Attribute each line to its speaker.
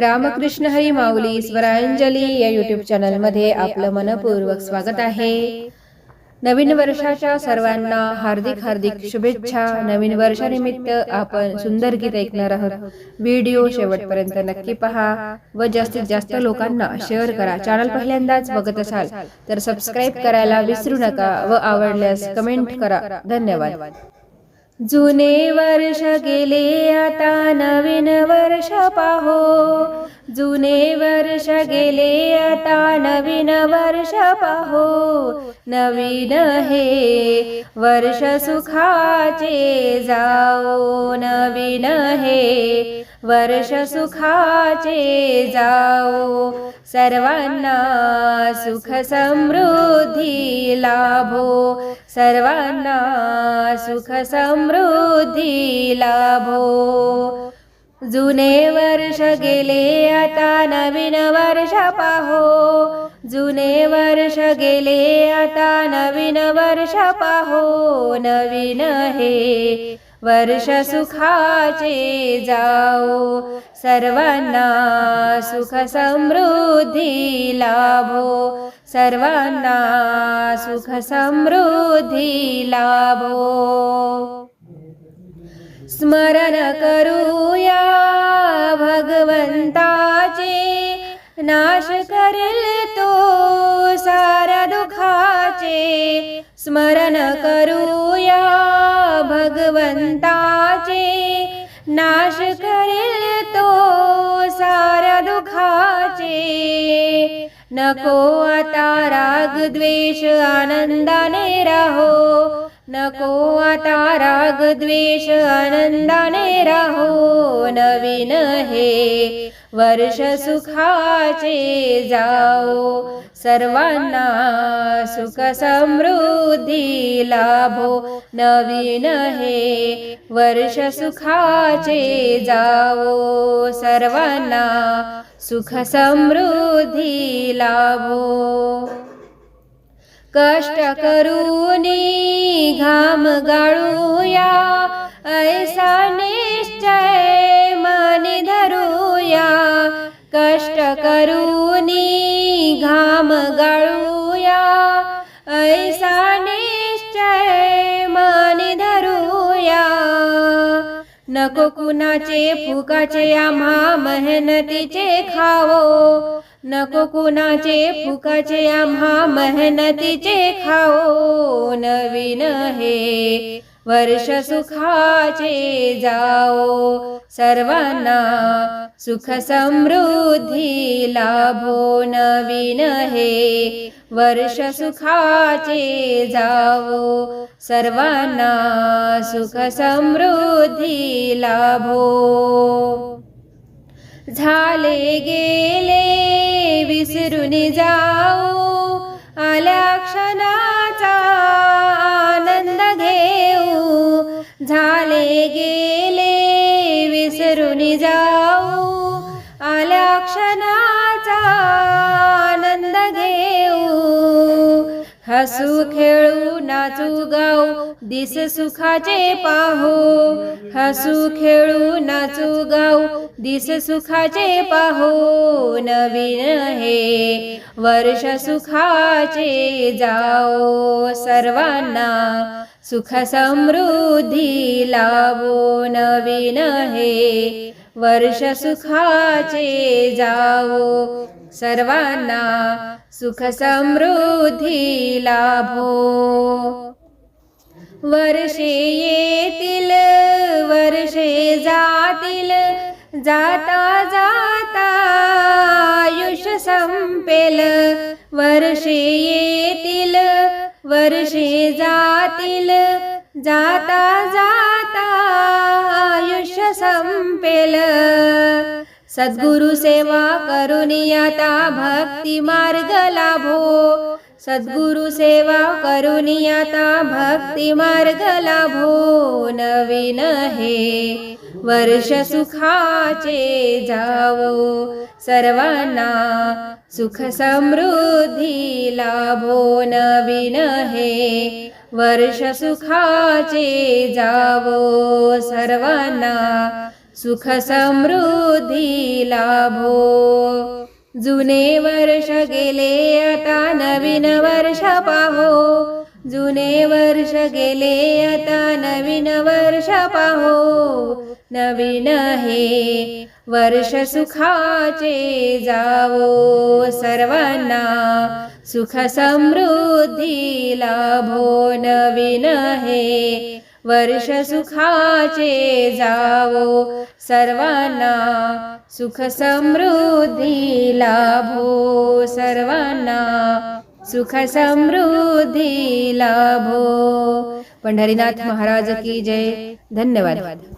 Speaker 1: रामकृष्ण हरी माऊली स्वरांजली या युट्यूब चॅनलमध्ये आपलं मनपूर्वक स्वागत आहे. नवीन वर्षाच्या सर्वांना हार्दिक हार्दिक शुभेच्छा. नवीन वर्षानिमित्त आपण सुंदर गीत ऐकणार आहोत. व्हिडिओ शेवटपर्यंत नक्की पहा व जास्तीत जास्त लोकांना शेअर करा. चॅनल पहिल्यांदाच बघत असाल तर सबस्क्राईब करायला विसरू नका व आवडल्यास कमेंट करा. धन्यवाद. जुने वर्ष गेले आता नवीन वर्ष पाहो. जुने वर्ष गेले आता नवीन वर्ष पाहो. नवीन हे वर्ष सुखाचे जाओ. नवीन हे वर्ष सुखाचे जाओ. सर्वांना सुख समृद्धी लाभो. सर्वांना सुख समृद्धी लाभो. जुने वर्ष गेले आता नवीन वर्ष पाहो. जुने वर्ष गेले आता नवीन वर्ष पाहो. नवीन हे वर्ष सुखाचे जाओ. सर्वांना सुख समृद्धी लाभो. सर्वांना सुख समृद्धी लाभो. स्मरण करूया भगवंताचे. नाश करेल तो सारा दुखाचे. स्मरण करूया भगवंताचे. नाश करेल तो सारा दुखाचे. नको आता राग द्वेष आनंदाने राहो. नको आता राग द्वेष आनंदाने राहो नवीन हे वर्ष सुखाचे जाओ. सर्वांना सुख समृद्धी लाभो नवीन हे वर्ष सुखाचे जाओ. सर्वांना सुख समृद्धी लाभो. कष्ट करूनी घाम गाळूया ऐसा निश्चय मनी धरूया. कष्ट करूनी घाम गाळूया ऐसा निश्चय मनी धरूया. नको कुणाचे फुकाचे आम्हा मेहनतीचे खावो नको कुणाचे फुकाचे आम्हा मेहनतीचे खाओ नवीन हे वर्ष सुखाचे जाओ. सर्वांना सुख समृद्धी लाभो नवीन हे वर्ष सुखाचे जाओ. सर्वांना सुख समृद्धी लाभो. झाले गेले വിസിരുനി ജാവൂ അലക്ഷണ हसू खेळू नाचू गाऊ दिस सुखाचे पाहो. हसू खेळू नाचू गाऊ दिस सुखाचे पाहो. नवीन हे वर्ष सुखाचे जाओ. सर्वांना सुख समृद्धी लावो नवीन हे वर्ष सुखाचे जाओ. सर्वांना सुख समृद्धी लाभो. वर्षे येतील वर्षे जातील जाता जाता आयुष्य संपेल. वर्षे येतील वर्षे जातील जाता जाता आयुष्य संपेल. सद्गुरु सेवा करुनियता आता भक्ती मार्ग लाभो। सद्गुरु सेवा करुनियता आता भक्ती मार्ग लाभो। नवीन हे वर्ष सुखाचे जावो। सर्वांना सुख समृद्धी लाभो। नवीन हे वर्ष सुखाचे जावो। सर्वांना सुख समृद्धी लाभो। जुने वर्ष गेले आता नवीन वर्ष पाहो। जुने वर्ष गेले आता नवीन वर्ष पाहो। नवीन हे वर्ष सुखाचे जावो। सर्वांना सुख समृद्धी लाभो। नवीन हे वर्ष सुखाचे जावो. सर्वांना सुख समृद्धी लाभो. सर्वांना सुख समृद्धी लाभो. पंढरीनाथ महाराज की जय. धन्यवाद.